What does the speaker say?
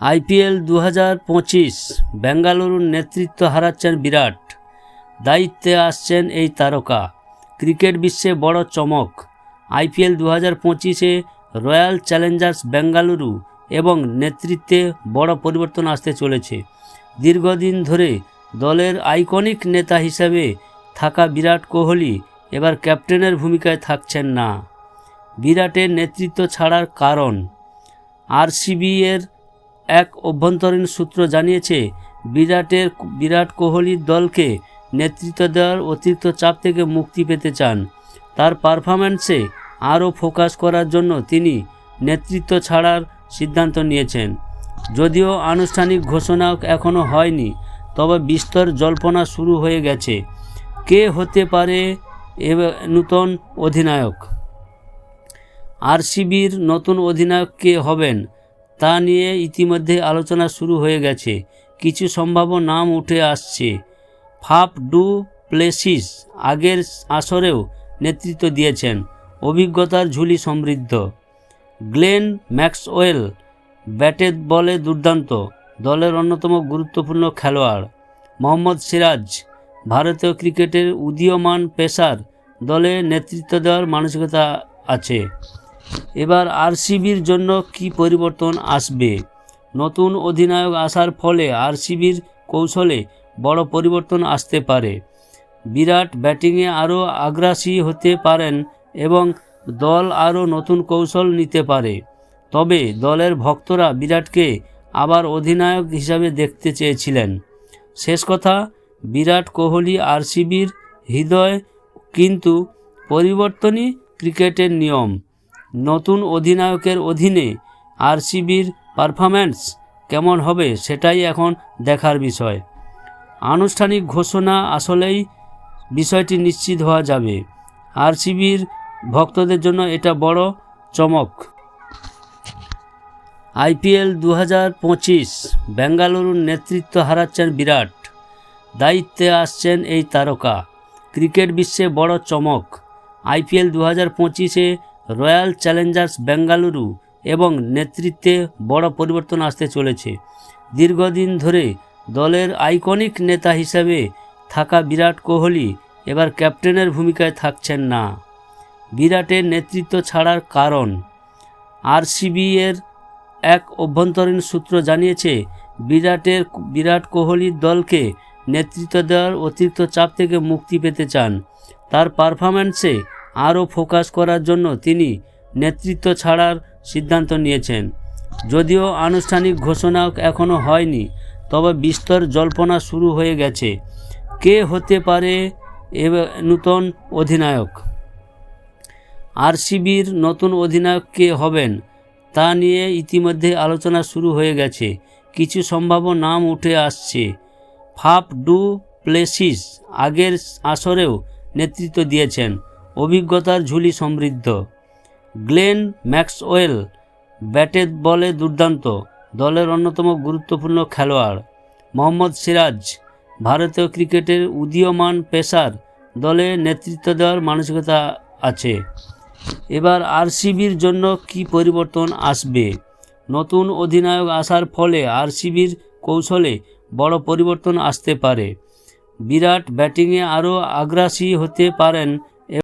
IPL দু হাজার পঁচিশ, বেঙ্গালুরুর নেতৃত্ব হারাচ্ছেন বিরাট। দায়িত্বে আসছেন এই তারকা। ক্রিকেট বিশ্বে বড় চমক। আইপিএল দু হাজার পঁচিশে রয়্যাল চ্যালেঞ্জার্স বেঙ্গালুরু এবং নেতৃত্বে বড় পরিবর্তন আসতে চলেছে। দীর্ঘদিন ধরে দলের আইকনিক নেতা হিসেবে থাকা বিরাট কোহলি এবার ক্যাপ্টেনের ভূমিকায় থাকছেন না। বিরাটের নেতৃত্ব ছাড়ার কারণ। আরসিবি এর এক অভ্যন্তরীণ সূত্র জানিয়েছে, বিরাটের বিরাট কোহলির দলকে নেতৃত্ব দেওয়ার অতিরিক্ত চাপ থেকে মুক্তি পেতে চান। তার পারফরম্যান্সে আরও ফোকাস করার জন্য তিনি নেতৃত্ব ছাড়ার সিদ্ধান্ত নিয়েছেন। যদিও আনুষ্ঠানিক ঘোষণা এখনও হয়নি, তবে বিস্তর জল্পনা শুরু হয়ে গেছে। কে হতে পারে এ নূতন অধিনায়ক? আরসিবির নতুন অধিনায়ক কে হবেন? তা নিয়ে ইতিমধ্যে আলোচনা শুরু হয়ে গেছে। কিছু সম্ভাব্য নাম উঠে আসছে। ফাফ ডু প্লেসিস আগের আসরেও নেতৃত্ব দিয়েছেন। অভিজ্ঞতার ঝুলি সমৃদ্ধ। গ্লেন ম্যাক্সওয়েল ব্যাটে বলে দুর্দান্ত, দলের অন্যতম গুরুত্বপূর্ণ খেলোয়াড়। মোহাম্মদ সিরাজ, ভারতীয় ক্রিকেটের উদীয়মান পেসার, দলে নেতৃত্ব দেওয়ার মানসিকতা আছে। এবার আরসিবির জন্য কি পরিবর্তন আসবে? নতুন অধিনায়ক আসার ফলে আরসিবির কৌশলে বড় পরিবর্তন আসতে পারে। বিরাট ব্যাটিংয়ে আরও আগ্রাসী হতে পারেন এবং দল আরও নতুন কৌশল নিতে পারে। তবে দলের ভক্তরা বিরাটকে আবার অধিনায়ক হিসাবে দেখতে চেয়েছিলেন। শেষ কথা, বিরাট কোহলি আরসিবির হৃদয়, কিন্তু পরিবর্তনই ক্রিকেটের নিয়ম। নতুন অধিনায়কের অধীনে আরসিবির পারফরম্যান্স কেমন হবে সেটাই এখন দেখার বিষয়। আনুষ্ঠানিক ঘোষণা আসলেই বিষয়টি নিশ্চিত হওয়া যাবে। আরসিবির ভক্তদের জন্য এটা বড় চমক। আইপিএল দু হাজার পঁচিশ, বেঙ্গালুরুর নেতৃত্ব হারাচ্ছেন বিরাট। দায়িত্বে আসছেন এই তারকা। ক্রিকেট বিশ্বে বড় চমক। আইপিএল দু হাজার পঁচিশে রয়্যাল চ্যালেঞ্জার্স বেঙ্গালুরু এবং নেতৃত্বে বড় পরিবর্তন আসতে চলেছে। দীর্ঘদিন ধরে দলের আইকনিক নেতা হিসেবে থাকা বিরাট কোহলি এবার ক্যাপ্টেনের ভূমিকায় থাকছেন না। বিরাটের নেতৃত্ব ছাড়ার কারণ, আরসিবি এর এক অভ্যন্তরীণ সূত্র জানিয়েছে, বিরাটের বিরাট কোহলির দলকে নেতৃত্ব দেওয়ার অতিরিক্ত চাপ থেকে মুক্তি পেতে চান। তার পারফরম্যান্সে আরও ফোকাস করার জন্য তিনি নেতৃত্ব ছাড়ার সিদ্ধান্ত নিয়েছেন। যদিও আনুষ্ঠানিক ঘোষণা এখনও হয়নি, তবে বিস্তর জল্পনা শুরু হয়ে গেছে। কে হতে পারে নূতন অধিনায়ক? আরসিবির নতুন অধিনায়ক কে হবেন, তা নিয়ে ইতিমধ্যে আলোচনা শুরু হয়ে গেছে। কিছু সম্ভাব্য নাম উঠে আসছে। ফাফ ডু প্লেসিস আগের আসরেও নেতৃত্ব দিয়েছেন। অভিজ্ঞতার ঝুলি সমৃদ্ধ। গ্লেন ম্যাক্সওয়েল ব্যাটে বলে দুর্দান্ত, দলের অন্যতম গুরুত্বপূর্ণ খেলোয়াড়। মোহাম্মদ সিরাজ, ভারতীয় ক্রিকেটের উদীয়মান পেসার, দলে নেতৃত্ব দেওয়ার মানসিকতা আছে। এবার আরসিবির জন্য কি পরিবর্তন আসবে? নতুন অধিনায়ক আসার ফলে আরসিবির কৌশলে বড় পরিবর্তন আসতে পারে। বিরাট ব্যাটিংয়ে আরও আগ্রাসী হতে পারেন